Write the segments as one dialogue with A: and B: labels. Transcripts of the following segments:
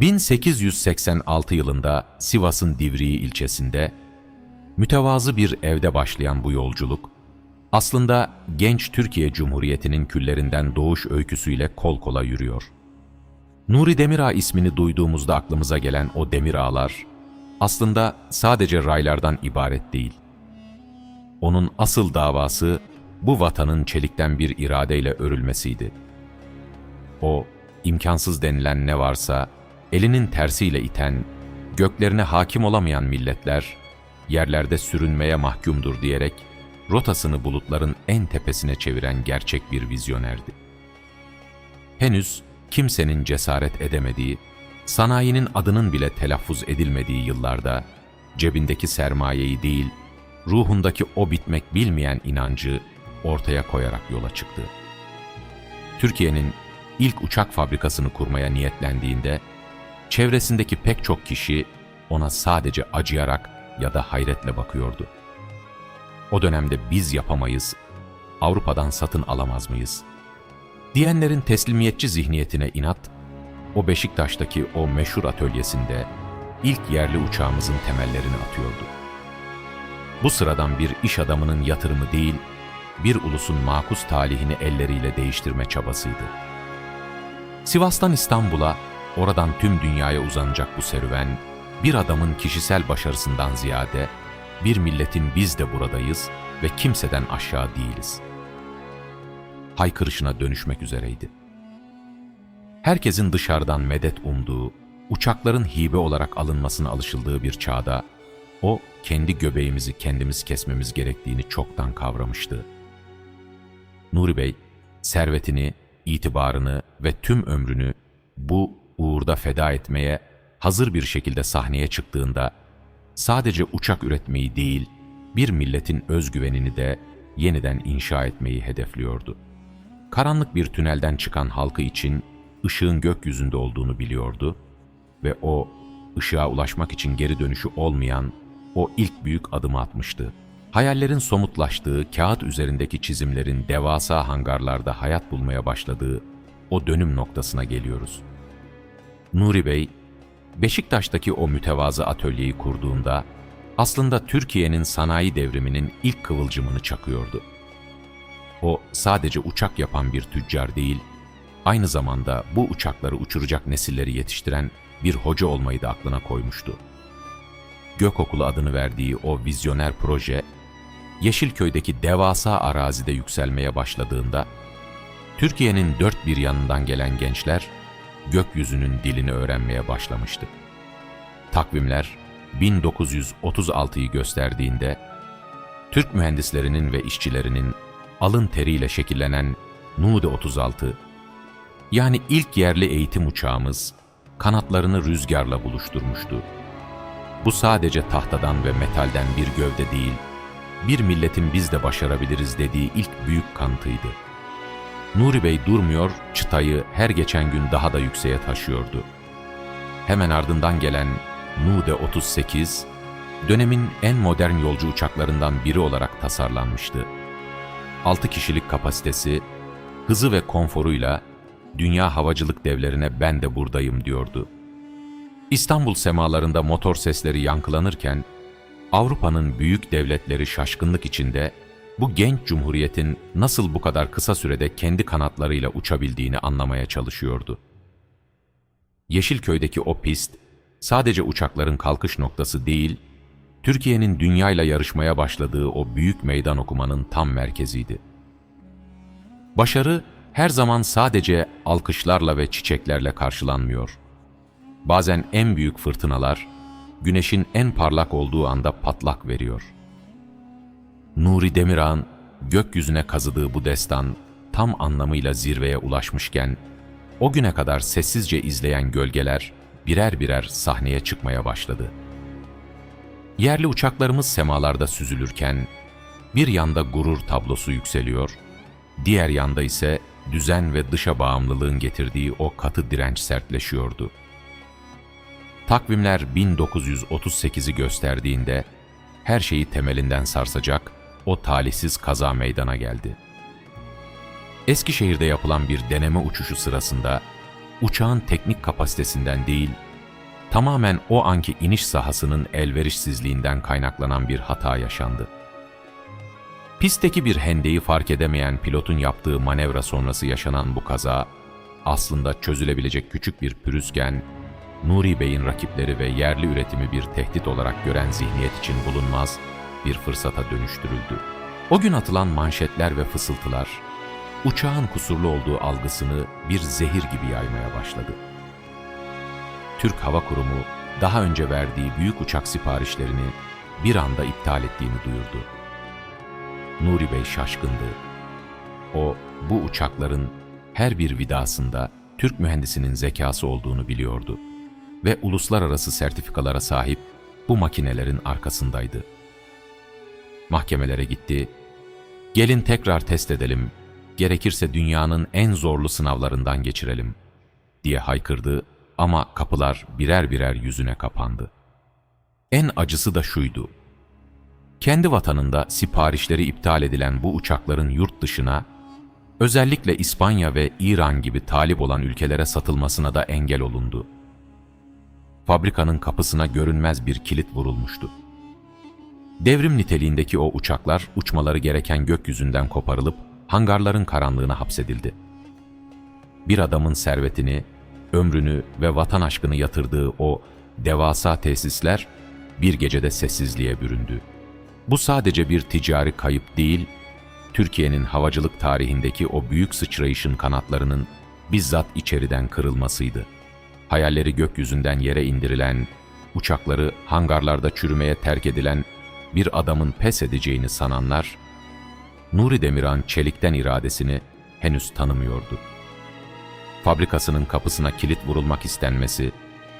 A: 1886 yılında Sivas'ın Divriği ilçesinde mütevazı bir evde başlayan bu yolculuk, aslında genç Türkiye Cumhuriyeti'nin küllerinden doğuş öyküsüyle kol kola yürüyor. Nuri Demirağ ismini duyduğumuzda aklımıza gelen o demir ağlar, aslında sadece raylardan ibaret değil. Onun asıl davası bu vatanın çelikten bir iradeyle örülmesiydi. O, imkansız denilen ne varsa, elinin tersiyle iten, göklerine hakim olamayan milletler, yerlerde sürünmeye mahkumdur diyerek, rotasını bulutların en tepesine çeviren gerçek bir vizyonerdi. Henüz kimsenin cesaret edemediği, sanayinin adının bile telaffuz edilmediği yıllarda, cebindeki sermayeyi değil, ruhundaki o bitmek bilmeyen inancı ortaya koyarak yola çıktı. Türkiye'nin ilk uçak fabrikasını kurmaya niyetlendiğinde, çevresindeki pek çok kişi ona sadece acıyarak ya da hayretle bakıyordu. O dönemde biz yapamayız, Avrupa'dan satın alamaz mıyız? Diyenlerin teslimiyetçi zihniyetine inat, o Beşiktaş'taki o meşhur atölyesinde ilk yerli uçağımızın temellerini atıyordu. Bu sıradan bir iş adamının yatırımı değil, bir ulusun makus talihini elleriyle değiştirme çabasıydı. Sivas'tan İstanbul'a, oradan tüm dünyaya uzanacak bu serüven, bir adamın kişisel başarısından ziyade, bir milletin biz de buradayız ve kimseden aşağı değiliz. Haykırışına dönüşmek üzereydi. Herkesin dışarıdan medet umduğu, uçakların hibe olarak alınmasına alışıldığı bir çağda, o kendi göbeğimizi kendimiz kesmemiz gerektiğini çoktan kavramıştı. Nuri Bey, servetini, itibarını ve tüm ömrünü bu uğurda feda etmeye hazır bir şekilde sahneye çıktığında sadece uçak üretmeyi değil, bir milletin özgüvenini de yeniden inşa etmeyi hedefliyordu. Karanlık bir tünelden çıkan halkı için ışığın gökyüzünde olduğunu biliyordu ve o ışığa ulaşmak için geri dönüşü olmayan o ilk büyük adımı atmıştı. Hayallerin somutlaştığı, kağıt üzerindeki çizimlerin devasa hangarlarda hayat bulmaya başladığı o dönüm noktasına geliyoruz. Nuri Bey, Beşiktaş'taki o mütevazı atölyeyi kurduğunda aslında Türkiye'nin sanayi devriminin ilk kıvılcımını çakıyordu. O sadece uçak yapan bir tüccar değil, aynı zamanda bu uçakları uçuracak nesilleri yetiştiren bir hoca olmayı da aklına koymuştu. Gökokulu adını verdiği o vizyoner proje, Yeşilköy'deki devasa arazide yükselmeye başladığında, Türkiye'nin dört bir yanından gelen gençler, gökyüzünün dilini öğrenmeye başlamıştı. Takvimler 1936'yı gösterdiğinde, Türk mühendislerinin ve işçilerinin alın teriyle şekillenen Nude 36, yani ilk yerli eğitim uçağımız, kanatlarını rüzgarla buluşturmuştu. Bu sadece tahtadan ve metalden bir gövde değil, bir milletin biz de başarabiliriz dediği ilk büyük kanıtıydı. Nuri Bey durmuyor, çıtayı her geçen gün daha da yükseğe taşıyordu. Hemen ardından gelen Nude 38, dönemin en modern yolcu uçaklarından biri olarak tasarlanmıştı. 6 kişilik kapasitesi, hızı ve konforuyla dünya havacılık devlerine ben de buradayım diyordu. İstanbul semalarında motor sesleri yankılanırken, Avrupa'nın büyük devletleri şaşkınlık içinde bu genç cumhuriyetin nasıl bu kadar kısa sürede kendi kanatlarıyla uçabildiğini anlamaya çalışıyordu. Yeşilköy'deki o pist, sadece uçakların kalkış noktası değil, Türkiye'nin dünyayla yarışmaya başladığı o büyük meydan okumanın tam merkeziydi. Başarı her zaman sadece alkışlarla ve çiçeklerle karşılanmıyor. Bazen en büyük fırtınalar, güneşin en parlak olduğu anda patlak veriyor. Nuri Demirağ'ın gökyüzüne kazıdığı bu destan tam anlamıyla zirveye ulaşmışken, o güne kadar sessizce izleyen gölgeler birer birer sahneye çıkmaya başladı. Yerli uçaklarımız semalarda süzülürken, bir yanda gurur tablosu yükseliyor, diğer yanda ise düzen ve dışa bağımlılığın getirdiği o katı direnç sertleşiyordu. Takvimler 1938'i gösterdiğinde her şeyi temelinden sarsacak o talihsiz kaza meydana geldi. Eskişehir'de yapılan bir deneme uçuşu sırasında uçağın teknik kapasitesinden değil, tamamen o anki iniş sahasının elverişsizliğinden kaynaklanan bir hata yaşandı. Pistteki bir hendeyi fark edemeyen pilotun yaptığı manevra sonrası yaşanan bu kaza, aslında çözülebilecek küçük bir pürüzgen, Nuri Bey'in rakipleri ve yerli üretimi bir tehdit olarak gören zihniyet için bulunmaz bir fırsata dönüştürüldü. O gün atılan manşetler ve fısıltılar, uçağın kusurlu olduğu algısını bir zehir gibi yaymaya başladı. Türk Hava Kurumu daha önce verdiği büyük uçak siparişlerini bir anda iptal ettiğini duyurdu. Nuri Bey şaşkındı. O bu uçakların her bir vidasında Türk mühendisinin zekası olduğunu biliyordu ve uluslararası sertifikalara sahip bu makinelerin arkasındaydı. Mahkemelere gitti. Gelin tekrar test edelim. Gerekirse dünyanın en zorlu sınavlarından geçirelim diye haykırdı ama kapılar birer birer yüzüne kapandı. En acısı da şuydu. Kendi vatanında siparişleri iptal edilen bu uçakların yurt dışına, özellikle İspanya ve İran gibi talip olan ülkelere satılmasına da engel olundu. Fabrikanın kapısına görünmez bir kilit vurulmuştu. Devrim niteliğindeki o uçaklar uçmaları gereken gökyüzünden koparılıp hangarların karanlığına hapsedildi. Bir adamın servetini, ömrünü ve vatan aşkını yatırdığı o devasa tesisler bir gecede sessizliğe büründü. Bu sadece bir ticari kayıp değil, Türkiye'nin havacılık tarihindeki o büyük sıçrayışın kanatlarının bizzat içeriden kırılmasıydı. Hayalleri gökyüzünden yere indirilen, uçakları hangarlarda çürümeye terk edilen bir adamın pes edeceğini sananlar, Nuri Demirhan çelikten iradesini henüz tanımıyordu. Fabrikasının kapısına kilit vurulmak istenmesi,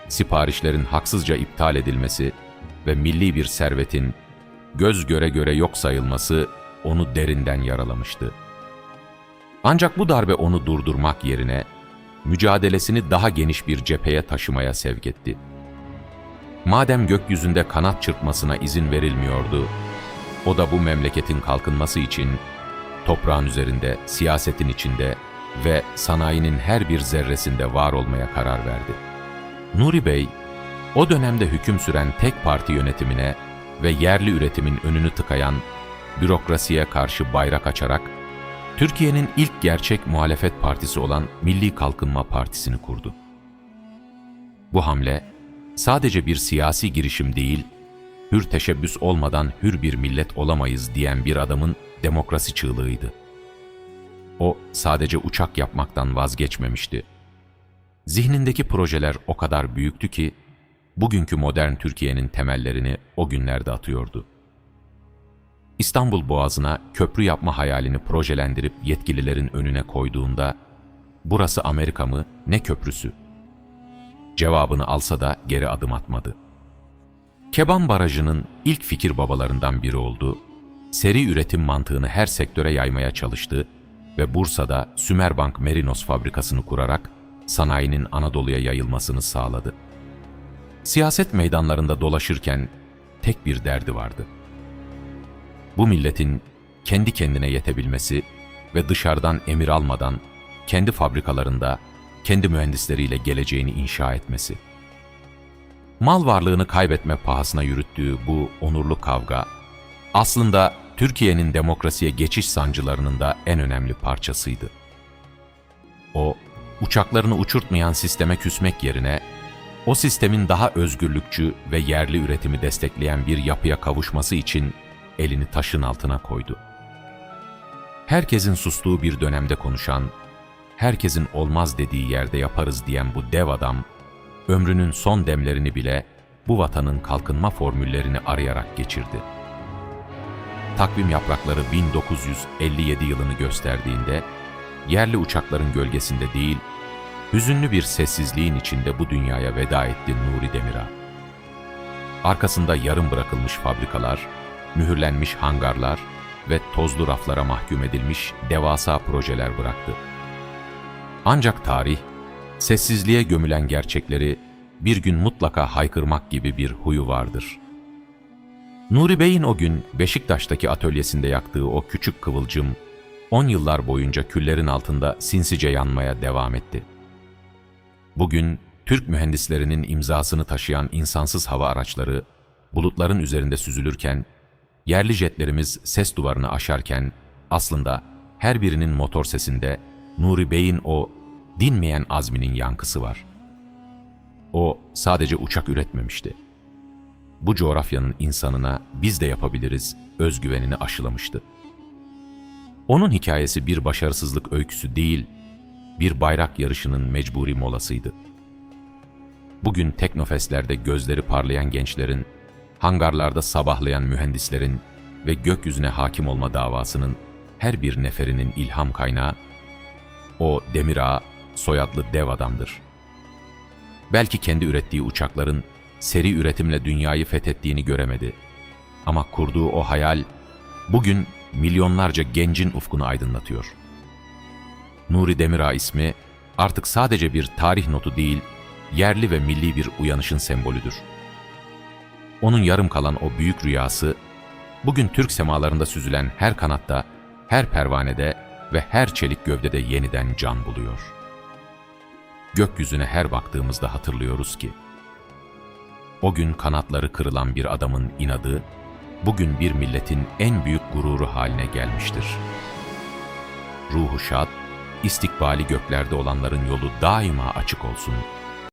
A: siparişlerin haksızca iptal edilmesi ve milli bir servetin göz göre göre yok sayılması onu derinden yaralamıştı. Ancak bu darbe onu durdurmak yerine mücadelesini daha geniş bir cepheye taşımaya sevk etti. Madem gökyüzünde kanat çırpmasına izin verilmiyordu, o da bu memleketin kalkınması için toprağın üzerinde, siyasetin içinde ve sanayinin her bir zerresinde var olmaya karar verdi. Nuri Bey, o dönemde hüküm süren tek parti yönetimine ve yerli üretimin önünü tıkayan bürokrasiye karşı bayrak açarak, Türkiye'nin ilk gerçek muhalefet partisi olan Milli Kalkınma Partisi'ni kurdu. Bu hamle, sadece bir siyasi girişim değil, hür teşebbüs olmadan hür bir millet olamayız diyen bir adamın demokrasi çığlığıydı. O sadece uçak yapmaktan vazgeçmemişti. Zihnindeki projeler o kadar büyüktü ki, bugünkü modern Türkiye'nin temellerini o günlerde atıyordu. İstanbul Boğazı'na köprü yapma hayalini projelendirip yetkililerin önüne koyduğunda, burası Amerika mı, ne köprüsü? Cevabını alsa da geri adım atmadı. Keban Barajı'nın ilk fikir babalarından biri oldu, seri üretim mantığını her sektöre yaymaya çalıştı ve Bursa'da Sümerbank Merinos fabrikasını kurarak sanayinin Anadolu'ya yayılmasını sağladı. Siyaset meydanlarında dolaşırken tek bir derdi vardı. Bu milletin kendi kendine yetebilmesi ve dışarıdan emir almadan kendi fabrikalarında kendi mühendisleriyle geleceğini inşa etmesi. Mal varlığını kaybetme pahasına yürüttüğü bu onurlu kavga aslında Türkiye'nin demokrasiye geçiş sancılarının da en önemli parçasıydı. O, uçaklarını uçurtmayan sisteme küsmek yerine, o sistemin daha özgürlükçü ve yerli üretimi destekleyen bir yapıya kavuşması için elini taşın altına koydu. Herkesin sustuğu bir dönemde konuşan, herkesin olmaz dediği yerde yaparız diyen bu dev adam, ömrünün son demlerini bile bu vatanın kalkınma formüllerini arayarak geçirdi. Takvim yaprakları 1957 yılını gösterdiğinde, yerli uçakların gölgesinde değil, hüzünlü bir sessizliğin içinde bu dünyaya veda etti Nuri Demir'a. Arkasında yarım bırakılmış fabrikalar, mühürlenmiş hangarlar ve tozlu raflara mahkum edilmiş devasa projeler bıraktı. Ancak tarih, sessizliğe gömülen gerçekleri bir gün mutlaka haykırmak gibi bir huyu vardır. Nuri Bey'in o gün Beşiktaş'taki atölyesinde yaktığı o küçük kıvılcım, on yıllar boyunca küllerin altında sinsice yanmaya devam etti. Bugün Türk mühendislerinin imzasını taşıyan insansız hava araçları bulutların üzerinde süzülürken, yerli jetlerimiz ses duvarını aşarken aslında her birinin motor sesinde Nuri Bey'in o dinmeyen azminin yankısı var. O sadece uçak üretmemişti. Bu coğrafyanın insanına biz de yapabiliriz özgüvenini aşılamıştı. Onun hikayesi bir başarısızlık öyküsü değil, bir bayrak yarışının mecburi molasıydı. Bugün Teknofest'lerde gözleri parlayan gençlerin, hangarlarda sabahlayan mühendislerin ve gökyüzüne hakim olma davasının her bir neferinin ilham kaynağı, o Demir Ağa soyadlı dev adamdır. Belki kendi ürettiği uçakların seri üretimle dünyayı fethettiğini göremedi. Ama kurduğu o hayal, bugün milyonlarca gencin ufkunu aydınlatıyor. Nuri Demirağ ismi artık sadece bir tarih notu değil, yerli ve milli bir uyanışın sembolüdür. Onun yarım kalan o büyük rüyası, bugün Türk semalarında süzülen her kanatta, her pervanede ve her çelik gövdede yeniden can buluyor. Gökyüzüne her baktığımızda hatırlıyoruz ki, o gün kanatları kırılan bir adamın inadı, bugün bir milletin en büyük gururu haline gelmiştir. Ruhu şad, istikbali göklerde olanların yolu daima açık olsun.''